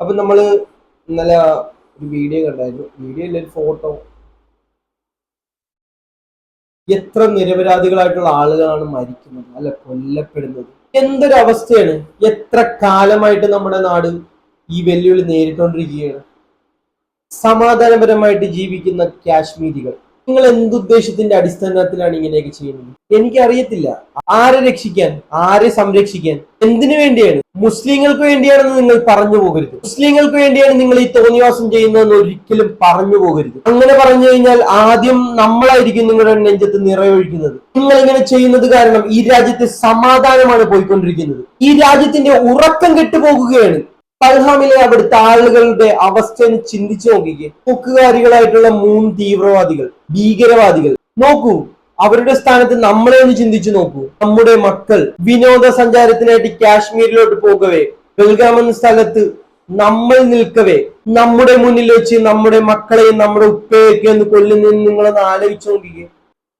അപ്പൊ നമ്മൾ ഇന്നലെ ഒരു വീഡിയോ കണ്ടായിരുന്നു. വീഡിയോ ഇല്ല ഒരു ഫോട്ടോ എത്ര നിരപരാധികളായിട്ടുള്ള ആളുകളാണ് മരിക്കുന്നത് അല്ല കൊല്ലപ്പെടുന്നത്? എന്തൊരു അവസ്ഥയാണ്? എത്ര കാലമായിട്ട് നമ്മുടെ നാട് ഈ വെല്ലുവിളി നേരിട്ടുകൊണ്ടിരിക്കുകയാണ് സമാധാനപരമായിട്ട് ജീവിക്കുന്ന കാശ്മീരികൾ. നിങ്ങൾ എന്തുദ്ദേശത്തിന്റെ അടിസ്ഥാനത്തിലാണ് ഇങ്ങനെയൊക്കെ ചെയ്യുന്നത്? എനിക്കറിയത്തില്ല. ആരെ രക്ഷിക്കാൻ ആരെ സംരക്ഷിക്കാൻ? എന്തിനു വേണ്ടിയാണ്? മുസ്ലിങ്ങൾക്ക് വേണ്ടിയാണെന്ന് നിങ്ങൾ പറഞ്ഞു പോകരുത്. മുസ്ലിങ്ങൾക്ക് വേണ്ടിയാണ് നിങ്ങൾ ഈ തോന്നിവാസം ചെയ്യുന്നതെന്ന് ഒരിക്കലും പറഞ്ഞു പോകരുത്. അങ്ങനെ പറഞ്ഞു കഴിഞ്ഞാൽ ആദ്യം നമ്മളായിരിക്കും നിങ്ങളുടെ നെഞ്ചത്ത് നിറയൊഴിക്കുന്നത്. നിങ്ങൾ ഇങ്ങനെ ചെയ്യുന്നത് കാരണം ഈ രാജ്യത്തെ സമാധാനമാണ് പോയിക്കൊണ്ടിരിക്കുന്നത്. ഈ രാജ്യത്തിന്റെ ഉറക്കം കെട്ടുപോകുകയാണ്. പൽഹാമിലെ അവിടുത്തെ ആളുകളുടെ അവസ്ഥ ഒന്ന് ചിന്തിച്ചു നോക്കിക്കുക നോക്കുകാരികളായിട്ടുള്ള മൂന്ന് തീവ്രവാദികൾ ഭീകരവാദികൾ. നോക്കൂ അവരുടെ സ്ഥാനത്ത് നമ്മളെ ഒന്ന് ചിന്തിച്ചു നോക്കൂ. നമ്മുടെ മക്കൾ വിനോദസഞ്ചാരത്തിനായിട്ട് കാശ്മീരിലോട്ട് പോകവേ ബൽഗാം എന്ന സ്ഥലത്ത് നമ്മൾ നിൽക്കവേ നമ്മുടെ മുന്നിൽ വെച്ച് നമ്മുടെ മക്കളെയും നമ്മുടെ ഉപ്പയൊക്കെ ഒന്ന് കൊല്ലുന്നതെന്ന് നിങ്ങളൊന്ന് ആലോചിച്ചു നോക്കിക്കേ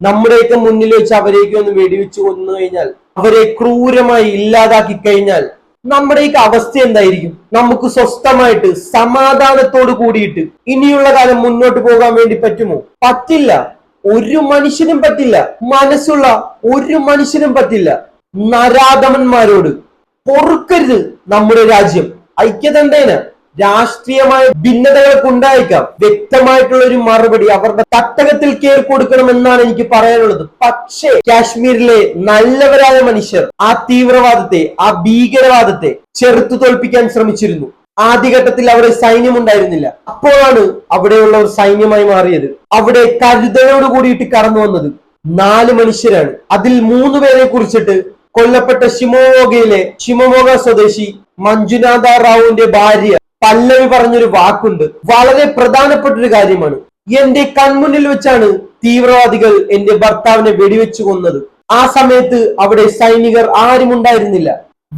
നമ്മുടെയൊക്കെ മുന്നിൽ വെച്ച് അവരെയൊക്കെ ഒന്ന് വെടിവെച്ച് കൊന്നു കഴിഞ്ഞാൽ അവരെ ക്രൂരമായി ഇല്ലാതാക്കി കഴിഞ്ഞാൽ നമ്മുടെയൊക്കെ അവസ്ഥ എന്തായിരിക്കും? നമുക്ക് സ്വസ്ഥമായിട്ട് സമാധാനത്തോട് കൂടിയിട്ട് ഇനിയുള്ള കാലം മുന്നോട്ട് പോകാൻ വേണ്ടി പറ്റുമോ? പറ്റില്ല. ഒരു മനുഷ്യനും പറ്റില്ല. മനസ്സുള്ള ഒരു മനുഷ്യനും പറ്റില്ല. നരാധമന്മാരോട്. പൊറുക്കരുത് നമ്മുടെ രാജ്യം. ഐക്യതണ്ടേന രാഷ്ട്രീയമായ ഭിന്നതകൾക്ക് ഉണ്ടായേക്കാം വ്യക്തമായിട്ടുള്ള ഒരു മറുപടി അവരുടെ തട്ടകത്തിൽ കയറി കൊടുക്കണമെന്നാണ് എനിക്ക് പറയാനുള്ളത്. പക്ഷേ കാശ്മീരിലെ നല്ലവരായ മനുഷ്യർ ആ തീവ്രവാദത്തെ ആ ഭീകരവാദത്തെ ചെറുത്തു തോൽപ്പിക്കാൻ ശ്രമിച്ചിരുന്നു. ആദ്യഘട്ടത്തിൽ അവിടെ സൈന്യം ഉണ്ടായിരുന്നില്ല അപ്പോഴാണ് അവിടെയുള്ള ഒരു സൈന്യമായി മാറിയത്. അവിടെ കരുതലോട് കൂടിയിട്ട് കടന്നു വന്നത് നാല് മനുഷ്യരാണ്. അതിൽ മൂന്ന് പേരെ കുറിച്ചിട്ട് കൊല്ലപ്പെട്ട ഷിമോഗയിലെ ഷിമോഗ സ്വദേശി മഞ്ജുനാഥ റാവുവിന്റെ ഭാര്യ പല്ലവി പറഞ്ഞൊരു വാക്കുണ്ട്. വളരെ പ്രധാനപ്പെട്ട ഒരു കാര്യമാണ്. എന്റെ കൺമുന്നിൽ വെച്ചാണ് തീവ്രവാദികൾ എന്റെ ഭർത്താവിനെ വെടിവെച്ചു കൊന്നത്. ആ സമയത്ത് അവിടെ സൈനികർ ആരും ഉണ്ടായിരുന്നില്ല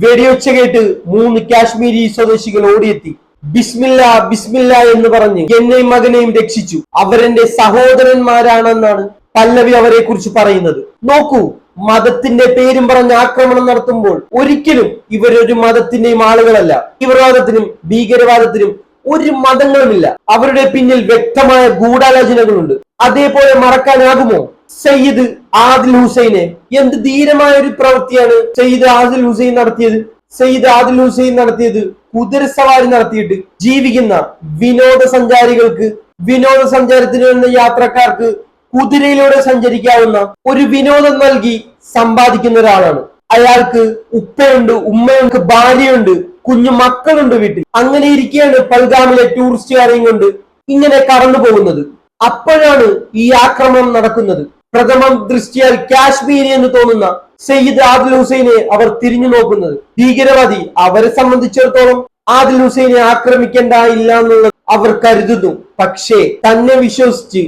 വെടിവെച്ച കേട്ട് മൂന്ന് കാശ്മീരി സ്വദേശികൾ ഓടിയെത്തി. ബിസ്മില്ല ബിസ്മില്ല എന്ന് പറഞ്ഞ് എന്നെയും മകനെയും രക്ഷിച്ചു. അവരെന്റെ സഹോദരന്മാരാണെന്നാണ് പല്ലവി അവരെ കുറിച്ച് പറയുന്നത്. നോക്കൂ മതത്തിന്റെ പേരും പറഞ്ഞ് ആക്രമണം നടത്തുമ്പോൾ ഒരിക്കലും ഇവരൊരു മതത്തിന്റെയും ആളുകളല്ല. തീവ്രവാദത്തിനും ഭീകരവാദത്തിനും ഒരു മതങ്ങളുമില്ല. അവരുടെ പിന്നിൽ വ്യക്തമായ ഗൂഢാലോചനകളുണ്ട്. അതേപോലെ മറക്കാനാകുമോ? സയ്യിദ് ആദിൽ ഹുസൈനെ. എന്ത് ധീരമായ ഒരു പ്രവൃത്തിയാണ് സയ്യിദ് ആദിൽ ഹുസൈൻ നടത്തിയത്. സയ്യിദ് ആദിൽ ഹുസൈൻ നടത്തിയത് കുതിരസവാരി നടത്തിയിട്ട് ജീവിക്കുന്ന വിനോദസഞ്ചാരികൾക്ക് വിനോദസഞ്ചാരത്തിന് വരുന്ന യാത്രക്കാർക്ക് കുതിരയിലൂടെ സഞ്ചരിക്കാവുന്ന ഒരു വിനോദം നൽകി സമ്പാദിക്കുന്ന ഒരാളാണ്. അയാൾക്ക് ഉപ്പയുണ്ട് ഉമ്മയുണ്ട് ഭാര്യയുണ്ട് കുഞ്ഞു മക്കളുണ്ട് വീട്ടിൽ. അങ്ങനെ ഇരിക്കുകയാണ് പൽഗാമിലെ ടൂറിസ്റ്റുകാരെയും കൊണ്ട് ഇങ്ങനെ കടന്നു പോകുന്നത് അപ്പോഴാണ് ഈ ആക്രമണം നടക്കുന്നത്. പ്രഥമ ദൃഷ്ടിയാൽ കാശ്മീരി എന്ന് തോന്നുന്ന സയ്യിദ് ആദിൽ ഹുസൈനെ അവർ തിരിഞ്ഞു നോക്കുന്നത്. ഭീകരവാദി അവരെ സംബന്ധിച്ചിടത്തോളം ആദിൽ ഹുസൈനെ ആക്രമിക്കേണ്ട ഇല്ല എന്നുള്ളത് അവർ കരുതുന്നു. പക്ഷേ തന്നെ വിശ്വസിച്ച്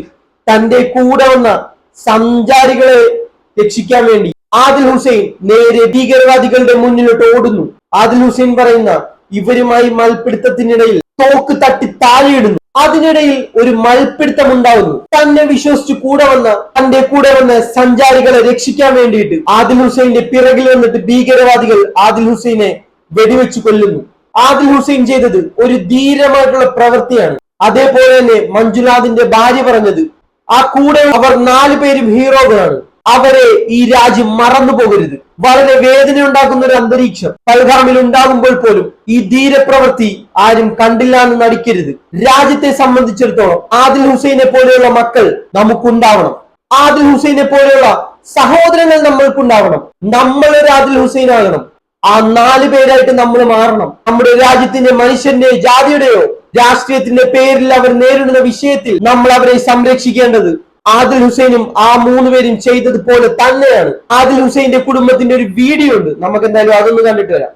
തന്റെ കൂടെ വന്ന സഞ്ചാരികളെ രക്ഷിക്കാൻ വേണ്ടി ആദിൽ ഹുസൈൻ നേരെ ഭീകരവാദികളുടെ മുന്നിലോട്ട് ഓടുന്നു. ആദിൽ ഹുസൈൻ പറയുന്ന ഇവരുമായി മൽപിടുത്തത്തിനിടയിൽ തോക്ക് തട്ടി താഴെയിടുന്നു. അതിനിടയിൽ ഒരു മൽപ്പിടുത്തം ഉണ്ടാവുന്നു. തന്നെ വിശ്വസിച്ച് കൂടെ വന്ന തന്റെ കൂടെ വന്ന സഞ്ചാരികളെ രക്ഷിക്കാൻ വേണ്ടിയിട്ട് ആദിൽ ഹുസൈന്റെ പിറകിൽ വന്നിട്ട് ഭീകരവാദികൾ ആദിൽ ഹുസൈനെ വെടിവെച്ചു കൊല്ലുന്നു. ആദിൽ ഹുസൈൻ ചെയ്തത് ഒരു ധീരമായിട്ടുള്ള പ്രവൃത്തിയാണ്. അതേപോലെ തന്നെ മഞ്ജുനാഥിന്റെ ഭാര്യ പറഞ്ഞത് ആ കൂടെ അവർ നാലു പേരും ഹീറോകളാണ്. അവരെ ഈ രാജ്യം മറന്നു പോകരുത്. വളരെ വേദന ഉണ്ടാക്കുന്ന ഒരു അന്തരീക്ഷം പൽഗാമിൽ ഉണ്ടാകുമ്പോൾ പോലും ഈ ധീരപ്രവൃത്തി ആരും കണ്ടില്ല എന്ന് നടിക്കരുത്. രാജ്യത്തെ സംബന്ധിച്ചിടത്തോളം ആദിൽ ഹുസൈനെ പോലെയുള്ള മക്കൾ നമുക്കുണ്ടാവണം. ആദിൽ ഹുസൈനെ പോലെയുള്ള സഹോദരങ്ങൾ നമ്മൾക്കുണ്ടാവണം. നമ്മൾ ഒരു ആദിൽ ഹുസൈൻ ആകണം ആ നാല് പേരായിട്ട് നമ്മൾ മാറണം. നമ്മുടെ രാജ്യത്തിന്റെ മനുഷ്യന്റെ ജാതിയുടെയോ രാഷ്ട്രീയത്തിന്റെ പേരിൽ അവർ നേരിടുന്ന വിഷയത്തിൽ നമ്മൾ അവരെ സംരക്ഷിക്കേണ്ടത് ആദിൽ ഹുസൈനും ആ മൂന്ന് പേരും ചെയ്തതുപോലെ തന്നെയാണ് ആദിൽ ഹുസൈന്റെ കുടുംബത്തിന്റെ ഒരു വീഡിയോ ഉണ്ട് നമുക്ക് എന്തായാലും അതൊന്ന് കണ്ടിട്ട് വരാം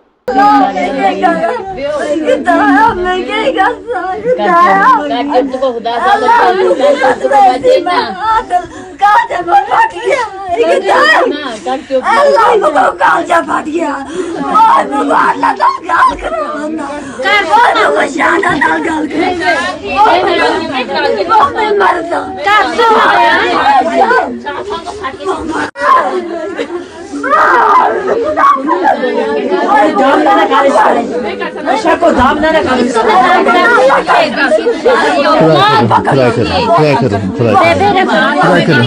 Kaget tuh kok udah sama kaget tuh kok batin na. Na, kaget tuh. खुदा करो खुदा करो खुदा करो खुदा करो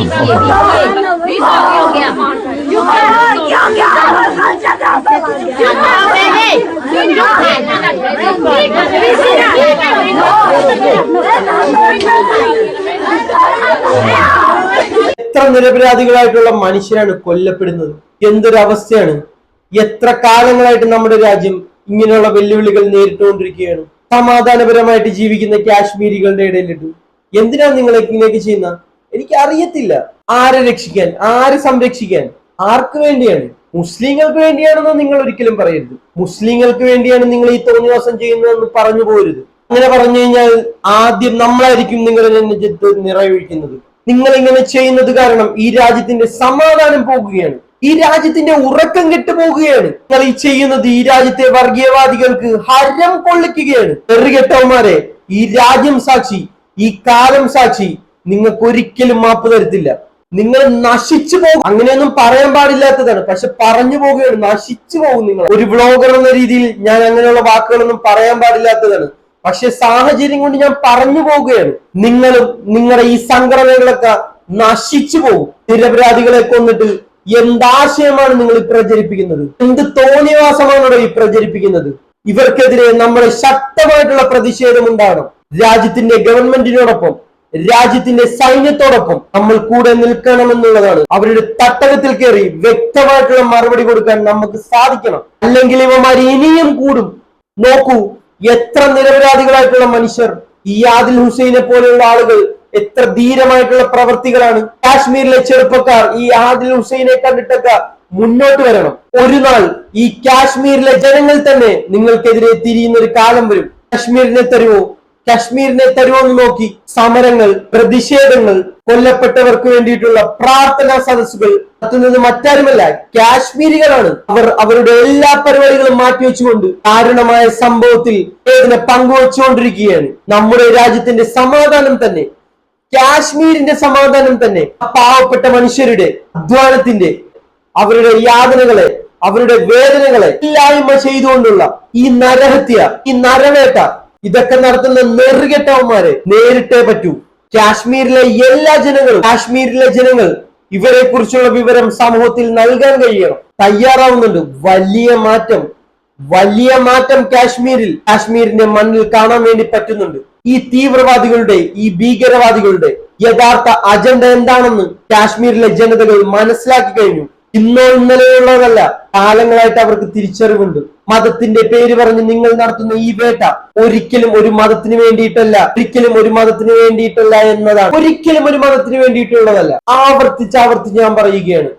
എത്ര നിരപരാധികളായിട്ടുള്ള മനുഷ്യരാണ് കൊല്ലപ്പെടുന്നത് എന്തൊരു അവസ്ഥയാണ് എത്ര കാലങ്ങളായിട്ട് നമ്മുടെ രാജ്യം ഇങ്ങനെയുള്ള വെല്ലുവിളികൾ നേരിട്ടുകൊണ്ടിരിക്കുകയാണ്? സമാധാനപരമായിട്ട് ജീവിക്കുന്ന കാശ്മീരികളുടെ ഇടയിലിട്ട്. എന്തിനാണ് നിങ്ങൾ ഇങ്ങനെയൊക്കെ ചെയ്യുന്ന? എനിക്ക് അറിയത്തില്ല ആരെ രക്ഷിക്കാൻ? ആരെ സംരക്ഷിക്കാൻ? ആർക്ക് വേണ്ടിയാണ്? മുസ്ലിങ്ങൾക്ക് വേണ്ടിയാണെന്ന് നിങ്ങൾ ഒരിക്കലും പറയരുത്. മുസ്ലിങ്ങൾക്ക് വേണ്ടിയാണ് നിങ്ങൾ ഈ തോന്നിവാസം ചെയ്യുന്നതെന്ന് പറഞ്ഞു പോരുത്. അങ്ങനെ പറഞ്ഞു കഴിഞ്ഞാൽ ആദ്യം നമ്മളായിരിക്കും നിങ്ങളുടെ നെഞ്ചത്ത് നിറയൊഴിക്കുന്നത്. നിങ്ങൾ ഇങ്ങനെ ചെയ്യുന്നത് കാരണം ഈ രാജ്യത്തിന്റെ സമാധാനം പോകുകയാണ്. ഈ രാജ്യത്തിന്റെ ഉറക്കം കെട്ടുപോകുകയാണ്. നിങ്ങൾ ഈ ചെയ്യുന്നത് ഈ രാജ്യത്തെ വർഗീയവാദികൾക്ക് ഹരം കൊള്ളിക്കുകയാണ്. ചെറുകെട്ടവന്മാരെ ഈ രാജ്യം സാക്ഷി ഈ കാലം സാക്ഷി നിങ്ങൾക്ക് ഒരിക്കലും മാപ്പ് തരത്തില്ല. നിങ്ങൾ നശിച്ചു പോകും. അങ്ങനെയൊന്നും പറയാൻ പാടില്ലാത്തതാണ്. പക്ഷെ പറഞ്ഞു പോവുകയാണ് നശിച്ചു പോകും നിങ്ങൾ. ഒരു വ്ളോഗർ എന്ന രീതിയിൽ ഞാൻ അങ്ങനെയുള്ള വാക്കുകളൊന്നും പറയാൻ പാടില്ലാത്തതാണ്. പക്ഷെ സാഹചര്യം കൊണ്ട് ഞാൻ പറഞ്ഞു പോവുകയാണ് നിങ്ങളും നിങ്ങളുടെ ഈ സംഘടനകളൊക്കെ നശിച്ചു പോകും. നിരപരാധികളെ കൊന്നിട്ട് എന്താശയമാണ് നിങ്ങൾ പ്രചരിപ്പിക്കുന്നത്? എന്ത് തോന്നിയവാസമാണ് ഈ പ്രചരിപ്പിക്കുന്നത്? ഇവർക്കെതിരെ നമ്മുടെ ശക്തമായിട്ടുള്ള പ്രതിഷേധം ഉണ്ടാകണം. രാജ്യത്തിന്റെ ഗവൺമെന്റിനോടൊപ്പം രാജ്യത്തിന്റെ സൈന്യത്തോടൊപ്പം നമ്മൾ കൂടെ നിൽക്കണമെന്നുള്ളതാണ് അവരുടെ തട്ടകത്തിൽ കയറി വ്യക്തമായിട്ടുള്ള മറുപടി കൊടുക്കാൻ നമുക്ക് സാധിക്കണം. അല്ലെങ്കിൽ ഇവമാർ ഇനിയും കൂടും. നോക്കൂ എത്ര നിരപരാധികളായിട്ടുള്ള മനുഷ്യർ ഈ ആദിൽ ഹുസൈനെ പോലെയുള്ള ആളുകൾ എത്ര ധീരമായിട്ടുള്ള പ്രവർത്തികളാണ്. കാശ്മീരിലെ ചെറുപ്പക്കാർ ഈ ആദിൽ ഹുസൈനെ കണ്ടിട്ടൊക്കെ മുന്നോട്ട് വരണം. ഒരു നാൾ ഈ കാശ്മീരിലെ ജനങ്ങൾ തന്നെ നിങ്ങൾക്കെതിരെ തിരിയുന്ന ഒരു കാലം വരും. കാശ്മീരിനെ തരുമോ? കാശ്മീരിനെ തരുമോ എന്ന് നോക്കി സമരങ്ങൾ പ്രതിഷേധങ്ങൾ കൊല്ലപ്പെട്ടവർക്ക് വേണ്ടിയിട്ടുള്ള പ്രാർത്ഥനാ സദസ്സുകൾ. നടത്തുന്നത് മറ്റാരുമല്ല കാശ്മീരികളാണ് അവർ അവരുടെ എല്ലാ പരിപാടികളും മാറ്റിവെച്ചുകൊണ്ട് കാരണമായ സംഭവത്തിൽ വേദന പങ്കുവച്ചുകൊണ്ടിരിക്കുകയാണ്. നമ്മുടെ രാജ്യത്തിന്റെ സമാധാനം തന്നെ കാശ്മീരിന്റെ സമാധാനം തന്നെ പാവപ്പെട്ട മനുഷ്യരുടെ അധ്വാനത്തിന്റെ അവരുടെ യാതനകളെ അവരുടെ വേദനകളെ ഇല്ലായ്മ ചെയ്തുകൊണ്ടുള്ള ഈ നരഹത്യ ഈ നരവേട്ട ഇതൊക്കെ നടത്തുന്ന നെറുകെട്ടവന്മാരെ നേരിട്ടേ പറ്റൂ. കാശ്മീരിലെ എല്ലാ ജനങ്ങളും കാശ്മീരിലെ ജനങ്ങൾ ഇവരെ കുറിച്ചുള്ള വിവരം സമൂഹത്തിൽ നൽകാൻ കഴിയണം. തയ്യാറാവുന്നുണ്ട്. വലിയ മാറ്റം വലിയ മാറ്റം കാശ്മീരിൽ കാശ്മീരിന്റെ മണ്ണിൽ കാണാൻ വേണ്ടി പറ്റുന്നുണ്ട്. ഈ തീവ്രവാദികളുടെ ഈ ഭീകരവാദികളുടെ യഥാർത്ഥ അജണ്ട എന്താണെന്ന് കാശ്മീരിലെ ജനതകൾ മനസ്സിലാക്കി കഴിഞ്ഞു. ഇന്നോ ഇന്നലെയുള്ളതല്ല കാലങ്ങളായിട്ട് അവർക്ക് തിരിച്ചറിവുണ്ട്. മതത്തിന്റെ പേര് പറഞ്ഞ് നിങ്ങൾ നടത്തുന്ന ഈ വേട്ട ഒരിക്കലും ഒരു മതത്തിന് വേണ്ടിയിട്ടല്ല ഒരിക്കലും ഒരു മതത്തിന് വേണ്ടിയിട്ടല്ല എന്നതാണ്. ഒരിക്കലും ഒരു മതത്തിന് വേണ്ടിയിട്ടുള്ളതല്ല. ആവർത്തിച്ച് ആവർത്തിച്ച് ഞാൻ പറയുകയാണ്.